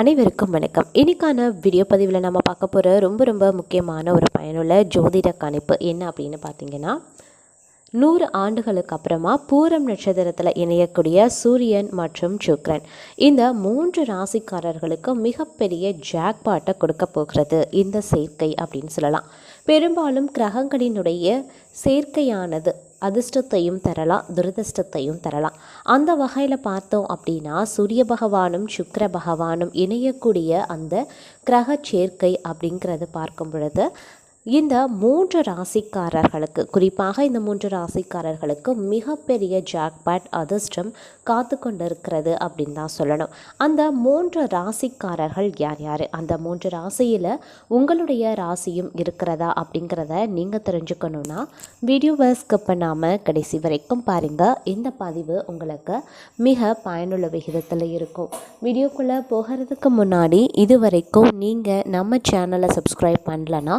அனைவருக்கும் வணக்கம். இன்னைக்கான வீடியோ பதிவில் நம்ம பார்க்க போகிற ரொம்ப ரொம்ப முக்கியமான ஒரு பயனுள்ள ஜோதிட கணிப்பு என்ன அப்படின்னு பார்த்தீங்கன்னா நூறு ஆண்டுகளுக்கு அப்புறமா பூரம் நட்சத்திரத்தில் இணையக்கூடிய சூரியன் மற்றும் சுக்ரன் இந்த மூன்று ராசிக்காரர்களுக்கு மிகப்பெரிய ஜாக்பாட்டை கொடுக்க போகிறது. இந்த சேர்க்கை அப்படின்னு சொல்லலாம். பெரும்பாலும் கிரகங்களினுடைய சேர்க்கையானது அதிர்ஷ்டத்தையும் தரலாம் துரதிர்ஷ்டத்தையும் தரலாம் அந்த வகையில் பார்த்தோம் அப்படின்னா சூரிய பகவானும் சுக்கிர பகவானும் இணையக்கூடிய அந்த கிரக சேர்க்கை அப்படிங்கிறது பார்க்கும் பொழுது இந்த மூன்று ராசிக்காரர்களுக்கு குறிப்பாக இந்த மூன்று ராசிக்காரர்களுக்கு மிகப்பெரிய ஜாக்பாட் அதிர்ஷ்டம் காத்து கொண்டிருக்கிறது அப்படின்னு தான் சொல்லணும். அந்த மூன்று ராசிக்காரர்கள் யார் யார்? அந்த மூன்று ராசியில் உங்களுடைய ராசியும் இருக்கிறதா அப்படிங்கிறத நீங்கள் தெரிஞ்சுக்கணுன்னா வீடியோவை ஸ்கிப் பண்ணாமல் கடைசி வரைக்கும் பாருங்கள் இந்த பதிவு உங்களுக்கு மிக பயனுள்ள விகிதத்தில் இருக்கும். வீடியோக்குள்ளே போகிறதுக்கு முன்னாடி இது வரைக்கும் நீங்கள் நம்ம சேனலை சப்ஸ்கிரைப் பண்ணலன்னா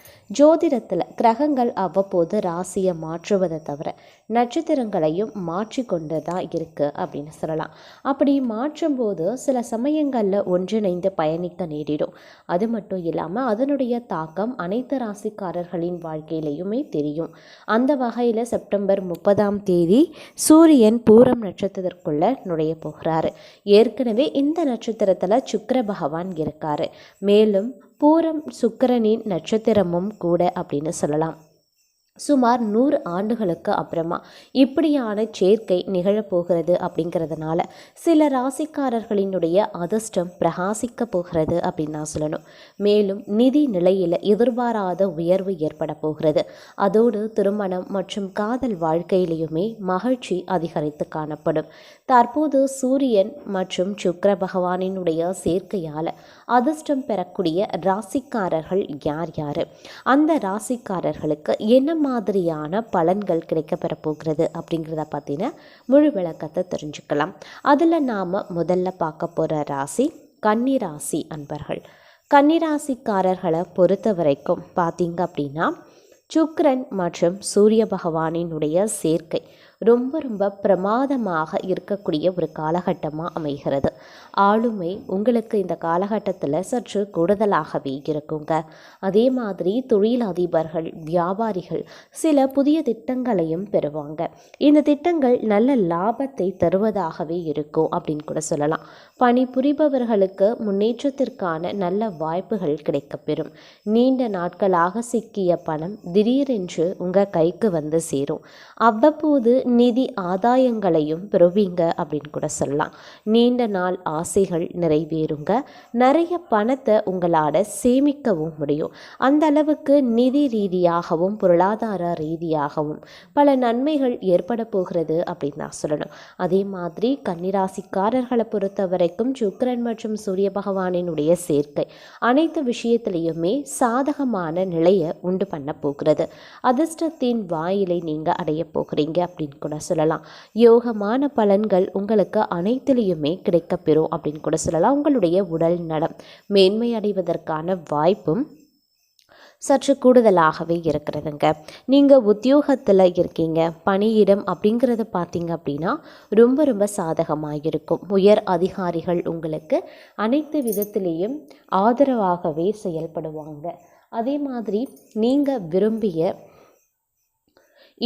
ஜோதிடத்தில் கிரகங்கள் அவ்வப்போது ராசியை மாற்றுவதை தவிர நட்சத்திரங்களையும் மாற்றி கொண்டு தான் இருக்குது அப்படின்னு சொல்லலாம். அப்படி மாற்றும்போது சில சமயங்களில் ஒன்றிணைந்து பயணிக்க நேரிடும். அது மட்டும் இல்லாமல் அதனுடைய தாக்கம் அனைத்து ராசிக்காரர்களின் வாழ்க்கையிலையுமே தெரியும். அந்த வகையில் செப்டம்பர் முப்பதாம் தேதி சூரியன் பூரம் நட்சத்திரத்திற்குள்ளே நுழைய போகிறாரு. ஏற்கனவே இந்த நட்சத்திரத்தில் சுக்கர பகவான் இருக்காரு. மேலும் பூரம் சுக்கிரனின் நட்சத்திரமும் கூட அப்படின்னு சொல்லலாம். சுமார் நூறு ஆண்டுகளுக்கு அப்புறமா இப்படியான சேர்க்கை நிகழப்போகிறது அப்படிங்கிறதுனால சில ராசிக்காரர்களினுடைய அதிர்ஷ்டம் பிரகாசிக்க போகிறது அப்படின்னு நான் சொல்லணும். மேலும் நிதி நிலையில் எதிர்பாராத உயர்வு ஏற்பட போகிறது. அதோடு திருமணம் மற்றும் காதல் வாழ்க்கையிலையுமே மகிழ்ச்சி அதிகரித்து காணப்படும். தற்போது சூரியன் மற்றும் சுக்கர பகவானினுடைய சேர்க்கையால் அதிர்ஷ்டம் பெறக்கூடிய ராசிக்காரர்கள் யார் யார்? அந்த ராசிக்காரர்களுக்கு என்ன மாதிரியான பலன்கள் கிடைக்க பெறப்போகிறது அப்படிங்கிறத பார்த்தீங்கன்னா முழு விளக்கத்தை தெரிஞ்சுக்கலாம். அதில் நாம் முதல்ல பார்க்க போகிற ராசி கன்னிராசி அன்பர்கள். கன்னிராசிக்காரர்களை பொறுத்த வரைக்கும் பார்த்தீங்க அப்படின்னா சுக்ரன் மற்றும் சூரிய பகவானினுடைய சேர்க்கை. ரொம்ப ரொம்ப பிரமாதமாக இருக்கக்கூடிய ஒரு காலகட்டமாக அமைகிறது. ஆளுமை உங்களுக்கு இந்த காலகட்டத்தில் சற்று கூடுதலாகவே இருக்குங்க. அதே மாதிரி தொழில் அதிபர்கள் வியாபாரிகள் சில புதிய திட்டங்களையும் பெறுவாங்க. இந்த திட்டங்கள் நல்ல லாபத்தை தருவதாகவே இருக்கும் அப்படின்னு கூட சொல்லலாம். பணிபுரிபவர்களுக்கு முன்னேற்றத்திற்கான நல்ல வாய்ப்புகள் கிடைக்கப்பெறும். நீண்ட நாட்களாக சிக்கிய பணம் திடீரென்று உங்கள் கைக்கு வந்து சேரும். அவ்வப்போது நிதி ஆதாயங்களையும் பெறுவீங்க அப்படின்னு கூட சொல்லலாம். நீண்ட நாள் ஆசைகள் நிறைவேறுங்க. நிறைய பணத்தை உங்களால் சேமிக்கவும் முடியும். அந்த அளவுக்கு நிதி ரீதியாகவும் பொருளாதார ரீதியாகவும் பல நன்மைகள் ஏற்பட போகிறது அப்படின்னு நான் சொல்லணும். அதே மாதிரி கன்னிராசிக்காரர்களை பொறுத்த வரைக்கும் சுக்கிரன் மற்றும் சூரிய பகவானினுடைய சேர்க்கை அனைத்து விஷயத்திலையுமே சாதகமான நிலையை உண்டு பண்ண போகிறது. அதிர்ஷ்டத்தின் வாயிலை நீங்கள் அடைய போகிறீங்க அப்படின்னு கூட சொல்லலாம். யோகமான பலன்கள் உங்களுக்கு அனைத்திலையுமே கிடைக்கப்பெறும் அப்படின்னு கூட சொல்லலாம். உங்களுடைய உடல் நலம் மேன்மை அடைவதற்கான வாய்ப்பும் சற்று கூடுதலாகவே இருக்கிறதுங்க. நீங்கள் உத்தியோகத்தில் இருக்கீங்க. பணியிடம் அப்படிங்கிறது பார்த்தீங்க அப்படின்னா ரொம்ப ரொம்ப சாதகமாக இருக்கும் உயர் அதிகாரிகள் உங்களுக்கு அனைத்து விதத்திலேயும் ஆதரவாகவே செயல்படுவாங்க. அதே மாதிரி நீங்கள் விரும்பிய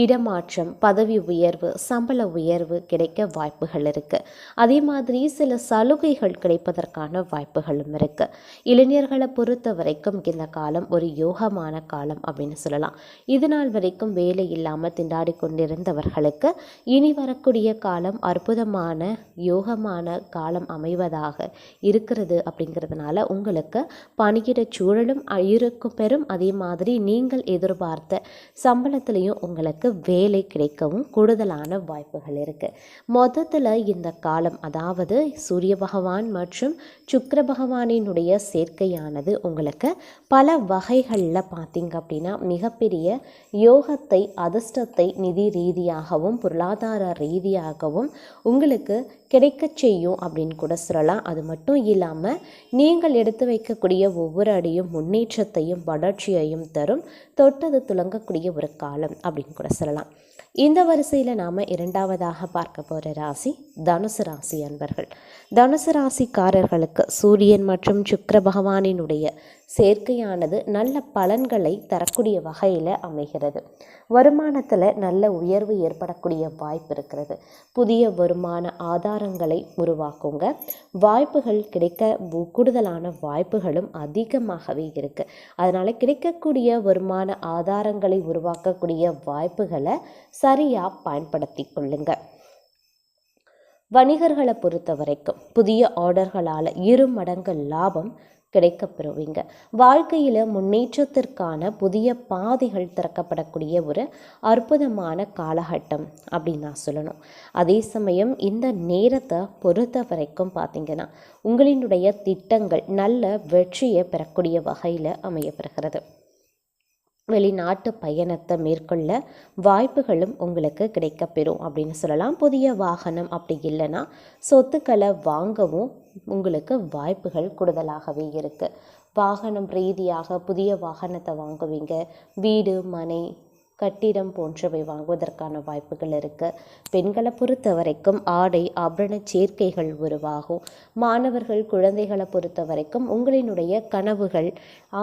இடமாற்றம் பதவி உயர்வு சம்பள உயர்வு கிடைக்க வாய்ப்புகள் இருக்குது அதே மாதிரி சில சலுகைகள் கிடைப்பதற்கான வாய்ப்புகளும் இருக்குது இளைஞர்களை பொறுத்த வரைக்கும் இந்த காலம் ஒரு யோகமான காலம் அப்படின்னு சொல்லலாம். இது நாள் வரைக்கும் வேலை இல்லாமல் திண்டாடி கொண்டிருந்தவர்களுக்கு இனி வரக்கூடிய காலம் அற்புதமான யோகமான காலம் அமைவதாக இருக்கிறது அப்படிங்கிறதுனால உங்களுக்கு பணியிட சூழலும் இருக்கும் பெறும். அதே மாதிரி நீங்கள் எதிர்பார்த்த சம்பளத்திலையும் உங்களுக்கு அவங்களுக்கு வேலை கிடைக்கவும் கூடுதலான வாய்ப்புகள் இருக்குது மொத்தத்தில் இந்த காலம் அதாவது சூரிய பகவான் மற்றும் சுக்கர பகவானினுடைய சேர்க்கையானது உங்களுக்கு பல வகைகளில் பார்த்தீங்க அப்படின்னா மிகப்பெரிய யோகத்தை அதிர்ஷ்டத்தை நிதி ரீதியாகவும் பொருளாதார ரீதியாகவும் உங்களுக்கு கிடைக்கச் செய்யும் அப்படின்னு கூட சொல்லலாம். அது மட்டும் இல்லாமல் நீங்கள் எடுத்து வைக்கக்கூடிய ஒவ்வொரு அடியும் முன்னேற்றத்தையும் வளர்ச்சியையும் தரும். தொட்டது துலங்கக்கூடிய ஒரு காலம் அப்படின்னு கூட சொல்லலாம். இந்த வரிசையில் நாம் இரண்டாவதாக பார்க்க போகிற ராசி தனுசு ராசி அன்பர்கள். தனுசு ராசிக்காரர்களுக்கு சூரியன் மற்றும் சுக்கர பகவானினுடைய சேர்க்கையானது நல்ல பலன்களை தரக்கூடிய வகையில் அமைகிறது. வருமானத்தில் நல்ல உயர்வு ஏற்படக்கூடிய வாய்ப்பு இருக்கிறது. புதிய வருமான ஆதாரங்களை உருவாக்குங்க. வாய்ப்புகள் கிடைக்க கூடுதலான வாய்ப்புகளும் அதிகமாகவே இருக்குது அதனால் கிடைக்கக்கூடிய வருமான ஆதாரங்களை உருவாக்கக்கூடிய வாய்ப்புகளை சரியாக பயன்படுத்தி கொள்ளுங்க. வணிகர்களை பொறுத்த வரைக்கும் புதிய ஆர்டர்களால் இரு மடங்கு லாபம் கிடைக்கப்பெறுவீங்க. வாழ்க்கையில் முன்னேற்றத்திற்கான புதிய பாதைகள் திறக்கப்படக்கூடிய ஒரு அற்புதமான காலகட்டம் அப்படின்னு நான் சொல்லணும். அதே சமயம் இந்த நேரத்தை பொறுத்த வரைக்கும் பார்த்தீங்கன்னா உங்களினுடைய திட்டங்கள் நல்ல வெற்றியை பெறக்கூடிய வகையில் அமையப்பெறுகிறது வெளிநாட்டு பயணத்தை மேற்கொள்ள வாய்ப்புகளும் உங்களுக்கு கிடைக்கப்பெறும் அப்படின்னு சொல்லலாம். புதிய வாகனம் அப்படி இல்லைன்னா சொத்துக்களை வாங்கவும் உங்களுக்கு வாய்ப்புகள் கூடுதலாகவே இருக்குது வாகனம் ரீதியாக புதிய வாகனத்தை வாங்குவீங்க. வீடு மனை கட்டிடம் போன்றவை வாங்குவதற்கான வாய்ப்புகள் இருக்குது பெண்களை பொறுத்த வரைக்கும் ஆடை ஆபரண சேர்க்கைகள் உருவாகும். மாணவர்கள் குழந்தைகளை பொறுத்த வரைக்கும் உங்களினுடைய கனவுகள்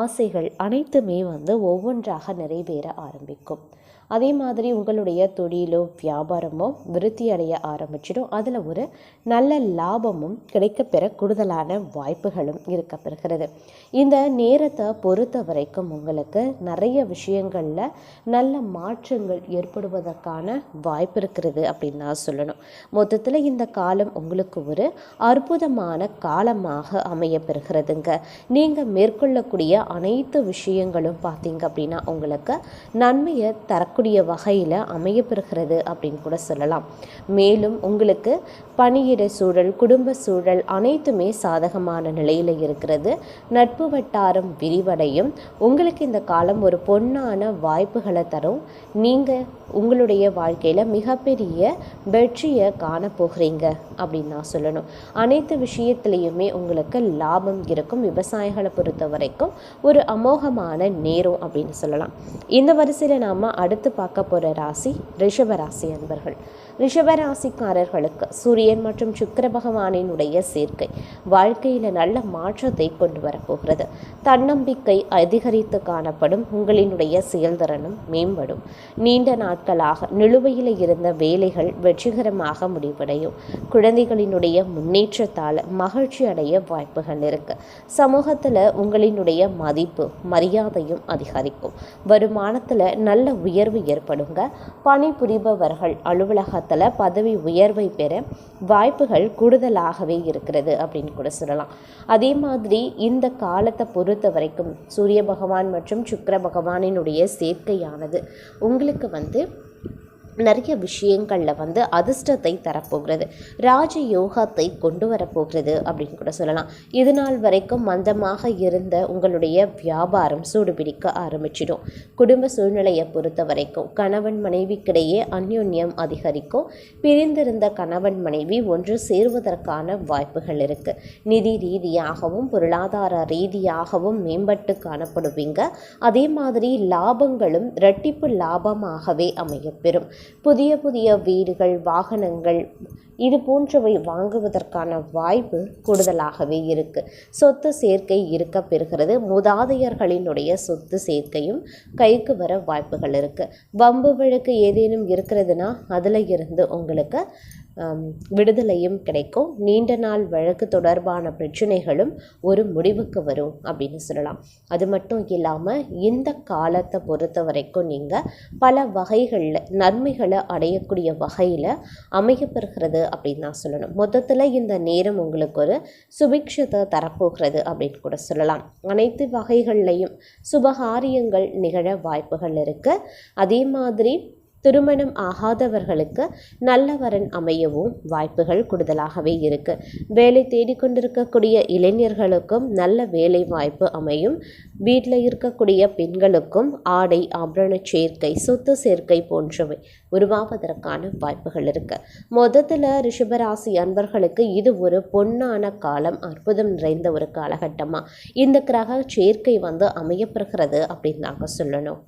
ஆசைகள் அனைத்துமே வந்து ஒவ்வொன்றாக நிறைவேற ஆரம்பிக்கும். அதே மாதிரி உங்களுடைய தொழிலோ வியாபாரமோ விருத்தி அடைய ஆரம்பிச்சிடும். அதில் ஒரு நல்ல லாபமும் கிடைக்கப்பெற கூடுதலான வாய்ப்புகளும் இருக்கப்பெறுகிறது இந்த நேரத்தை பொறுத்த வரைக்கும் உங்களுக்கு நிறைய விஷயங்களில் நல்ல மாற்றங்கள் ஏற்படுவதற்கான வாய்ப்பு இருக்கிறது அப்படின்னு நான் சொல்லணும். மொத்தத்தில் இந்த காலம் உங்களுக்கு ஒரு அற்புதமான காலமாக அமையப்பெறுகிறதுங்க நீங்கள் மேற்கொள்ளக்கூடிய அனைத்து விஷயங்களும் பார்த்தீங்க அப்படின்னா உங்களுக்கு நன்மையை தரக்கூடிய வகையில் அமையப்பெறுகிறது அப்படின்னு கூட சொல்லலாம். மேலும் உங்களுக்கு பணியிட சூழல் குடும்ப சூழல் அனைத்துமே சாதகமான நிலையில் இருக்கிறது. நட்பு வட்டாரம் விரிவடையும். உங்களுக்கு இந்த காலம் ஒரு பொன்னான வாய்ப்புகளை தரும். நீங்கள் உங்களுடைய வாழ்க்கையில் மிகப்பெரிய வெற்றியை காண போகிறீங்க அப்படின்னு நான் சொல்லணும். அனைத்து விஷயத்துலேயுமே உங்களுக்கு லாபம் இருக்கும். விவசாயிகளை பொறுத்த வரைக்கும் ஒரு அமோகமான நேரம் அப்படின்னு சொல்லலாம். இந்த வரிசையில் நாம் அடுத்த பார்க்க போகிற ராசி ரிஷப ராசி அன்பர்கள். ரிஷபராசிக்காரர்களுக்கு சூரியன் மற்றும் சுக்கர பகவானினுடைய சேர்க்கை வாழ்க்கையில் நல்ல மாற்றத்தை கொண்டு வரப்போகிறது. தன்னம்பிக்கை அதிகரித்து காணப்படும். உங்களினுடைய செயல்திறனும் மேம்படும். நீண்ட நாட்களாக நிலுவையில் இருந்த வேலைகள் வெற்றிகரமாக முடிவடையும். குழந்தைகளினுடைய முன்னேற்றத்தால் மகிழ்ச்சி அடைய வாய்ப்புகள் இருக்கு. சமூகத்தில் உங்களினுடைய மதிப்பு மரியாதையும் அதிகரிக்கும். வருமானத்தில் நல்ல உயர்வு ஏற்படுங்க. பணிபுரிபவர்கள் அலுவலகத்தில் பதவி உயர்வை பெற வாய்ப்புகள் கூடுதலாகவே இருக்கிறது அப்படின்னு கூட சொல்லலாம். அதே மாதிரி இந்த காலத்தை பொறுத்த வரைக்கும் சூரிய பகவான் மற்றும் சுக்கர பகவானினுடைய சேர்க்கையானது உங்களுக்கு வந்து நிறைய விஷயங்களில் வந்து அதிர்ஷ்டத்தை தரப்போகிறது ராஜ யோகத்தை கொண்டு வரப்போகிறது அப்படின்னு கூட சொல்லலாம். இது நாள் வரைக்கும் மந்தமாக இருந்த உங்களுடைய வியாபாரம் சூடுபிடிக்க ஆரம்பிச்சிடும். குடும்ப சூழ்நிலையை பொறுத்த வரைக்கும் கணவன் மனைவிக்கிடையே அந்யோன்யம் அதிகரிக்கும். பிரிந்திருந்த கணவன் மனைவி ஒன்று சேருவதற்கான வாய்ப்புகள் இருக்கு. நிதி ரீதியாகவும் பொருளாதார ரீதியாகவும் மேம்பட்டு காணப்படுவீங்க. அதே மாதிரி லாபங்களும் இரட்டிப்பு லாபமாகவே அமையப்பெறும் புதிய புதிய வீடுகள் வாகனங்கள் இது போன்றவை வாங்குவதற்கான வாய்ப்பு கூடுதலாகவே இருக்கு. சொத்து சேர்க்கை இருக்க பெறுகிறது. மூதாதையர்களினுடைய சொத்து சேர்க்கையும் கைக்கு வர வாய்ப்புகள் இருக்கு. வம்பு வழக்கு ஏதேனும் இருக்கிறதுனா அதில் இருந்து உங்களுக்கு விடுதலையும் கிடைக்கும். நீண்ட நாள் வழக்கு தொடர்பான பிரச்சனைகளும் ஒரு முடிவுக்கு வரும் அப்படின்னு சொல்லலாம். அது மட்டும் இல்லாமல் இந்த காலத்தை பொறுத்த வரைக்கும் நீங்கள் பல வகைகளில் நன்மைகளை அடையக்கூடிய வகையில் அமையப்பெறுகிறது அப்படின்னு தான் சொல்லணும். மொத்தத்தில் இந்த நேரம் உங்களுக்கு ஒரு சுபிக்ஷத்தை தரப்போகிறது அப்படின்னு கூட சொல்லலாம். அனைத்து வகைகள்லையும் சுபகாரியங்கள் நிகழ வாய்ப்புகள் இருக்குது அதே மாதிரி திருமணம் ஆகாதவர்களுக்கு நல்ல வரன் அமையவும் வாய்ப்புகள் கூடுதலாகவே இருக்கு. வேலை தேடிக்கொண்டிருக்கக்கூடிய இளைஞர்களுக்கும் நல்ல வேலை வாய்ப்பு அமையும். வீட்டில் இருக்கக்கூடிய பெண்களுக்கும் ஆடை ஆபரண சேர்க்கை சொத்து சேர்க்கை போன்றவை உருவாவதற்கான வாய்ப்புகள் இருக்கு. மொத்தத்தில் ரிஷபராசி அன்பர்களுக்கு இது ஒரு பொன்னான காலம் அற்புதம் நிறைந்த ஒரு காலகட்டமாக இந்த கிரக சேர்க்கை வந்து அமையப்படுகிறது அப்படின்னு நாங்கள் சொல்லணும்.